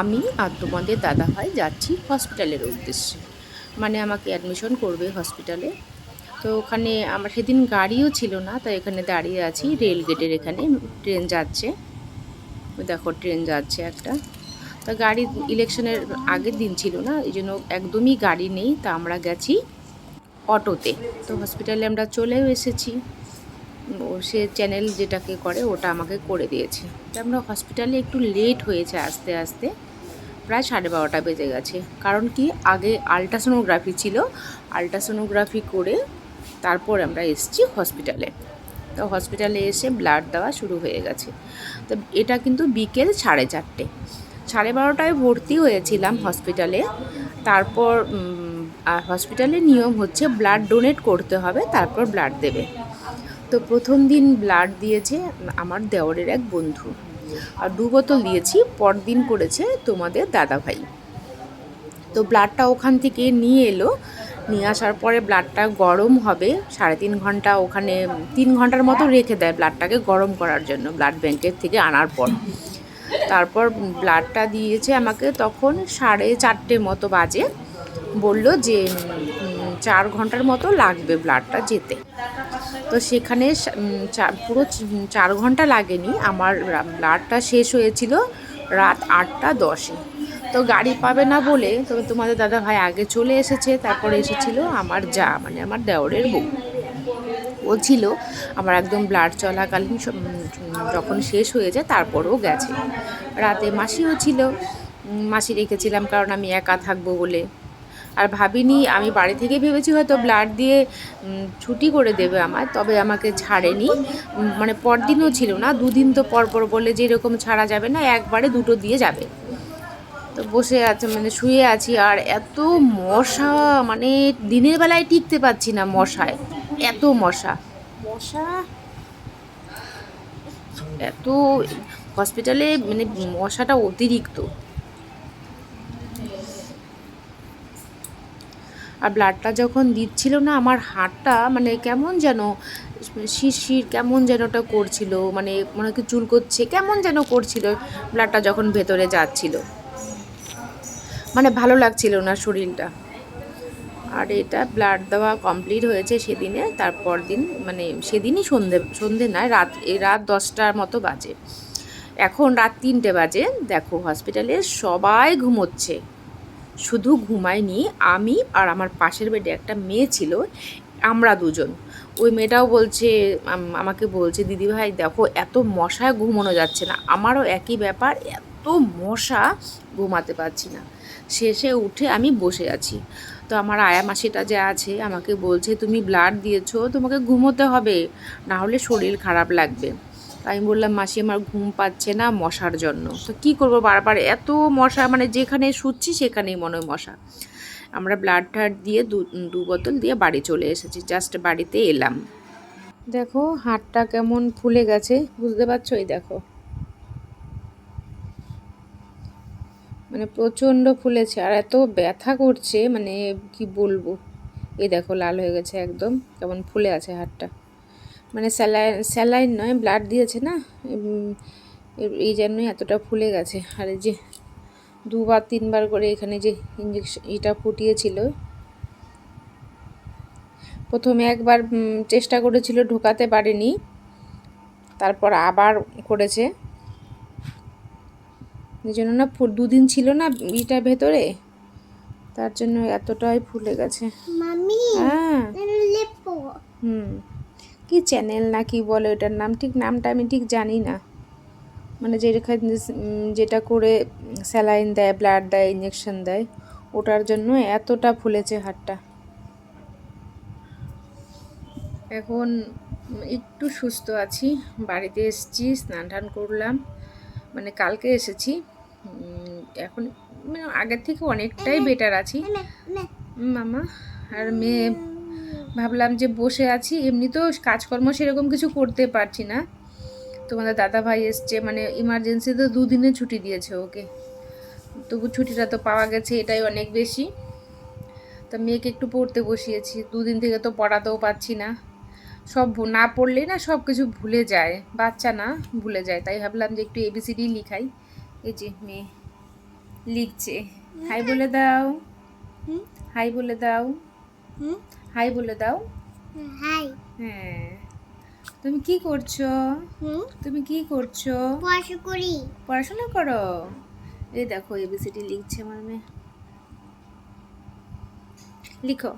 আমি আর তোমাদের দাদা ভাই যাচ্ছি হসপিটালের উদ্দেশ্যে। মানে আমাকে অ্যাডমিশন করবে হসপিটালে তো ওখানে আমার সেদিন গাড়িও ছিল না, তাই এখানে দাঁড়িয়ে আছি। রেল গেটের এখানে ট্রেন যাচ্ছে। দেখো ট্রেন যাচ্ছে একটা। তা গাড়ি ইলেকশনের আগের দিন ছিল না, এই জন্য একদমই গাড়ি নেই, তা আমরা গেছি অটোতে। তো হসপিটালে আমরা চলেও এসেছি। সে চ্যানেল যেটাকে করে, ওটা আমাকে করে দিয়েছে। আমরা হসপিটালে একটু লেট হয়েছে আস্তে আস্তে। প্রায় সাড়ে বারোটা বেজে গেছে। কারণ কি, আগে আলট্রাসোনোগ্রাফি ছিল। আলট্রাসোনোগ্রাফি করে তারপর আমরা এসেছি হসপিটালে তো হসপিটালে এসে ব্লাড দেওয়া শুরু হয়ে গেছে। তো এটা কিন্তু বিকেল সাড়ে চারটে। সাড়ে বারোটায় ভর্তি হয়েছিলাম হসপিটালে তারপর হসপিটালের নিয়ম হচ্ছে ব্লাড ডোনেট করতে হবে, তারপর ব্লাড দেবে। তো প্রথম দিন ব্লাড দিয়েছে আমার দেওয়ারের এক বন্ধু। আর দু বোতল দিয়েছি, পরদিন করেছে তোমাদের দাদাভাই। তো ব্লাডটা ওখান থেকে নিয়ে এলো। নিয়ে আসার পরে ব্লাডটা গরম হবে, সাড়ে তিন ঘণ্টা ওখানে, তিন ঘণ্টার মতো রেখে দেয় ব্লাডটাকে গরম করার জন্য, ব্লাড ব্যাংকের থেকে আনার পর। তারপর ব্লাডটা দিয়েছে আমাকে তখন সাড়ে চারটে মতো বাজে। বলল যে চার ঘণ্টার মতো লাগবে ব্লাডটা যেতে। তো সেখানে পুরো চার ঘণ্টা লাগেনি। আমার ব্লাডটা শেষ হয়েছিল রাত আটটা দশে। তো গাড়ি পাবে না বলে তো তোমাদের দাদা ভাই আগে চলে এসেছে, তারপরে এসেছিল আমার যা মানে আমার দেওরের বউ। ও ছিল, আমার একদম ব্লাড চলাকালীন যখন শেষ হয়ে যায় তারপরেও গেছে। রাতে মাসিও ছিল মাসি রেখেছিলাম কারণ আমি একা থাকব বলে। আর ভাবিনি আমি বাড়ি থেকে ভেবেছি হয়তো ব্লাড দিয়ে ছুটি করে দেবে আমার তবে আমাকে ছাড়েনি। মানে পরদিনও ছিল না দুদিন তো পর পর বলে যে এরকম ছাড়া যাবে না একবারে দুটো দিয়ে যাবে। তো বসে আছে মানে শুয়ে আছি আর এত মশা মানে দিনের বেলায় টিকতে পারছি না মশায় এত মশা। মশা? এত হসপিটালে মানে মশাটা অতিরিক্ত। আর ব্লাডটা যখন দিচ্ছিল না, আমার হাতটা মানে কেমন যেন শিরশির কেমন যেন ওটা করছিল মানে মনে হচ্ছে চুল করছে কেমন যেন করছিল ব্লাডটা যখন ভেতরে যাচ্ছিল। মানে ভালো লাগছিল না শরীরটা। আর এটা ব্লাড দেওয়া কমপ্লিট হয়েছে সেদিনে, তারপর দিন মানে সেদিনই সন্ধে সন্ধে নয়, রাত, এই রাত দশটার মতো বাজে। এখন রাত তিনটে বাজে, দেখো হসপিটালে সবাই ঘুমোচ্ছে। শুধু ঘুমায়নি, আমি আর আমার পাশের বেডে একটা মেয়ে ছিল, আমরা দুজন। ওই মেয়েটাও বলছে আমাকে বলছে, দিদি ভাই, দেখো, এত মশায় ঘুমানো যাচ্ছে না। আমারও একই ব্যাপার, এত মশা ঘুমাতে পারছি না। শেষে উঠে আমি বসে আছি। তো আমার আয়া মাসিটা যে আছে, আমাকে বলছে, তুমি ব্লাড দিয়েছ, তোমাকে ঘুমোতে হবে। না হলে শরীর খারাপ লাগবে। আমি বললাম, মাসি আমার ঘুম পাচ্ছে না মশার জন্য। তো কী করব? বারবার এত মশা মানে যেখানে শুচ্ছি সেখানেই মনে হয় মশা। আমরা ব্লাড টাড দিয়ে দু দু বোতল দিয়ে বাড়ি চলে এসেছি জাস্ট বাড়িতে এলাম। দেখো, হাতটা কেমন ফুলে গেছে, বুঝতে পারছ? এই দেখো। মানে প্রচণ্ড ফুলেছে, আর এত ব্যথা করছে মানে কি বলব? এই দেখো, লাল হয়ে গেছে একদম, কেমন ফুলে আছে হাতটা। মানে স্যালাইন স্যালাইন নয় ব্লাড দিয়েছে না? এই জন্যই এতটা ফুলে গেছে। আর এই যে দুবার তিনবার করে এখানে যে ইঞ্জেকশন এটা ফুটিয়েছিল। প্রথমে একবার চেষ্টা করেছিল ঢোকাতে পারেনি। তারপর আবার করেছে। এই জন্য না দুদিন ছিল না ইটা ভেতরে। তার জন্য এতটাই ফুলে গেছে। হ্যাঁ। হুম। কি চ্যানেল না কি বলে ওটার নাম ঠিক নামটা আমি ঠিক জানি না। মানে যেটা যেটা করে স্যালাইন দেয় ব্লাড দেয় ইঞ্জেকশন দেয় ওটার জন্য এতটা ফুলেছে হাতটা এখন একটু সুস্থ আছি বাড়িতে এসেছি স্নান টান করলাম মানে কালকে এসেছি। এখন মানে আগের থেকে অনেকটাই বেটার আছি। মামা আর মেয়ে ভাবলাম যে বসে আছি এমনিতেও কাজকর্ম সেরকম কিছু করতে পারছি না। তোমাদের দাদা ভাই এসছে মানে ইমার্জেন্সিতে দুদিনে ছুটি দিয়েছে ওকে। তবু ছুটিটা তো পাওয়া গেছে এটাই অনেক বেশি। তা মেয়েকে একটু পড়তে বসিয়েছি দুদিন থেকে তো পড়াতেও পারছি না। সব না পড়লেই না সব কিছু ভুলে যায় বাচ্চা না ভুলে যায় তাই ভাবলাম যে একটু এবিসিডি লিখাই। এই যে মেয়ে লিখছে। হাই বলে দাও। হাই বলে দাও। হুম? হাই বলে দাও। হাই। হ্যাঁ। তুমি কি করছ? তুমি কি করছ? পড়াশো করি। পড়াশোনা করো? এই দেখো এবিসিডি লিখছে আমার মেয়ে। লিখো।